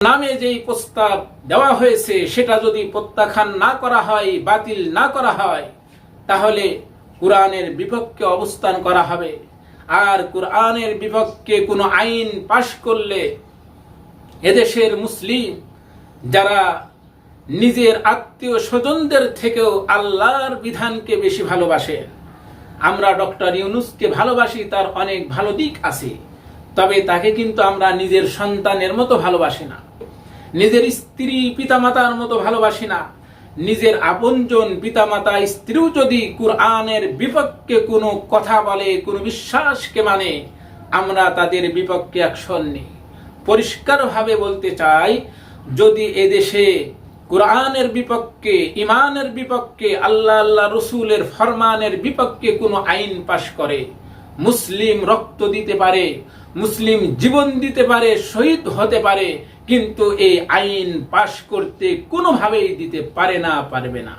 নামে যেই প্রস্তাব দেওয়া হয়েছে, সেটা যদি প্রত্যাখ্যান না করা হয়, বাতিল না করা হয়, তাহলে কোরআনের বিপক্ষে অবস্থান করা হবে। আর কোরআনের বিপক্ষে কোনো আইন পাশ করলে এদেশের মুসলিম যারা নিজের আত্মীয় স্বজনদের থেকেও আল্লাহর বিধানকে বেশি ভালোবাসে, আমরা ডক্টর ইউনুসকে ভালোবাসি, তার অনেক ভালো দিক আছে, তবে তাকে কিন্তু আমরা নিজের সন্তানের মতো ভালোবাসি না। নিজের স্ত্রী পিতামাতার মতো ভালোবাসি না। নিজের আপনজন পিতামাতা স্ত্রীও যদি কোরআনের বিপক্ষে কোনো কথা বলে, কোনো বিশ্বাসকে মানে আমরা তাদের বিপক্ষে অ্যাকশন নিই। পরিষ্কারভাবে বলতে চাই, যদি এদেশে কোরআনের বিপক্ষে ইমানের বিপক্ষে, আল্লাহ আল্লাহ রসুলের ফরমানের বিপক্ষে কোনো আইন পাশ করে মুসলিম রক্ত দিতে পারে, মুসলিম জীবন দিতে পারে, শহীদ হতে পারে, কিন্তু এই আইন পাশ করতে কোনোভাবেই দিতে পারে না, পারবে না।